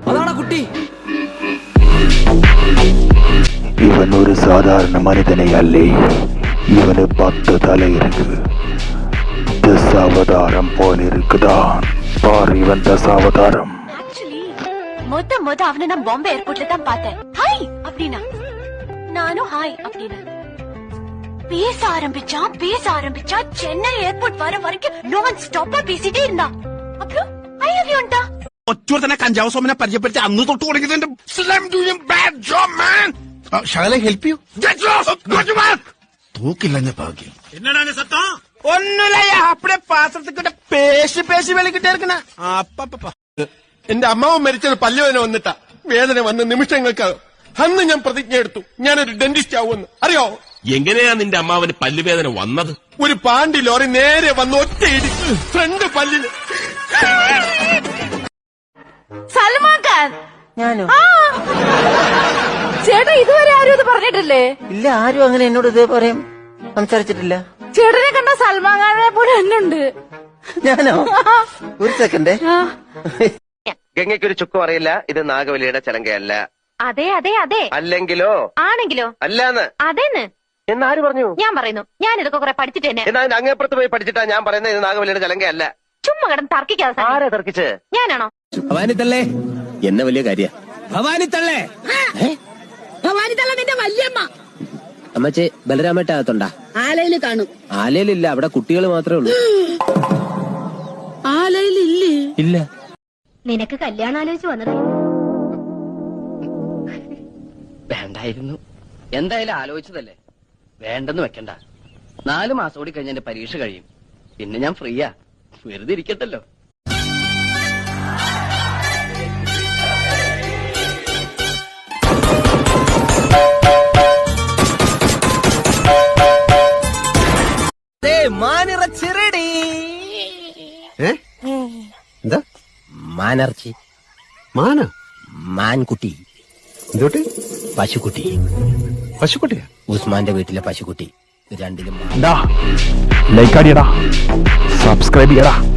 அதான குட்டி? இவன் ஒரு சாதாரண மனிதனை அல்லே. இவனு பத்து தலை இருக்கு. தசாவதாரம் போல இருக்குதான் பார் இவன் தசாவதாரம். மொத்த மொத அவனை நான் பாம்பே ஏர்போர்ட்ல தான் பார்த்தேன். ஹாய் அப்படின்னா. நானும் ஹாய் அப்படின்னா. பேச ஆரம்பிச்சா பேச ஆரம்பிச்சா சென்னை ஏர்போர்ட் வர வரைக்கும் நான் ஸ்டாப்பா பேசிட்டே இருந்தான். அப்புறம்? കൊച്ചൂർ തന്നെ കഞ്ചാവ് സോമനെ പരിചയപ്പെടുത്തി അന്ന് തൊട്ട് തുടങ്ങിയിട്ടുണ്ട് ഷാലെ പേശി പേശി വെളിക്കിട്ടേ എന്റെ അമ്മാവ് മരിച്ചത് പല്ലുവേദന വന്നിട്ട. വേദന വന്ന നിമിഷങ്ങൾക്ക് അന്ന് ഞാൻ പ്രതിജ്ഞ എടുത്തു. ഞാനൊരു ഡെന്റിസ്റ്റ് ആവുമെന്ന്. അറിയോ? എങ്ങനെയാ നിന്റെ അമ്മാവന് പല്ലുവേദന വന്നത്? ഒരു പാണ്ടി ലോറി നേരെ വന്ന് ഒറ്റയിടി ഫ്രണ്ട് പല്ലിന് സൽമാൻ ഖാൻ ഞാനോ? ആ. ചേട്ടാ ഇതുവരെ ആരും ഇത് പറഞ്ഞിട്ടില്ലേ? ഇല്ല ആരും അങ്ങനെ എന്നോട് ഇതേ പറയും സംസാരിച്ചിട്ടില്ല. ചേട്ടനെ കണ്ട സൽമാൻ ഖാനെ പോലെ എന്നുണ്ട് ഞാനോ? ഒരു സെക്കൻഡേ. ഗംഗയ്ക്കൊരു ചുക്കും അറിയില്ല ഇത് നാഗവലിയുടെ ചലങ്കയല്ല. അതെ അതെ അതെ. അല്ലെങ്കിലോ? ആണെങ്കിലോ? അല്ലാന്ന്. അതെന്ന്? എന്നാര് പറഞ്ഞു? ഞാൻ പറയുന്നു ഞാൻ ഇതൊക്കെ കുറെ പഠിച്ചിട്ട് തന്നെ. എന്നാ അങ്ങേപ്പുറത്ത് പോയി പഠിച്ചിട്ടാ ഞാൻ പറയുന്നത് ഇത് നാഗവലിയുടെ ചലങ്കയല്ല. ചുമ്മാ കിടന്ന് തർക്കിക്കാതെ ആരെ ആരാ തർക്കിച്ച്? ഞാനാണോ? ഭവാനിത്തള്ളേ. എന്നെ വലിയ കാര്യ. ഭവാനിത്തള്ളേ. ഭവാനിത്തള്ള നിന്റെ വല്യമ്മ. അമ്മച്ചേ ബലരാമേട്ടകത്തുണ്ടാ ആലയിൽ കാണും. ആലയിലില്ല അവിടെ കുട്ടികൾ മാത്രമേ ഉള്ളൂ. ആലയിലില്ലേ? ഇല്ല. നിനക്ക് കല്യാണം ആലോചിച്ച് വന്നത്. വേണ്ടായിരുന്നു. എന്തായാലും ആലോചിച്ചതല്ലേ? വേണ്ടെന്ന് വെക്കണ്ട. നാലു മാസം കൂടി കഴിഞ്ഞ എന്റെ പരീക്ഷ കഴിയും. പിന്നെ ഞാൻ ഫ്രീയാ. വെറുതെ ഇരിക്കട്ടല്ലോ. മാനിറച്ചിറടി. എന്താ? മാനർച്ചി. മാന? മാൻകുട്ടി. എന്തോട്ട്? പശുക്കുട്ടി. പശുക്കുട്ടിയാ? ഉസ്മാന്റെ വീട്ടിലെ പശുക്കുട്ടി. രണ്ടിലും ലൈക്ക് അടിയടാ സബ്സ്ക്രൈബ് ചെയ്യടാ.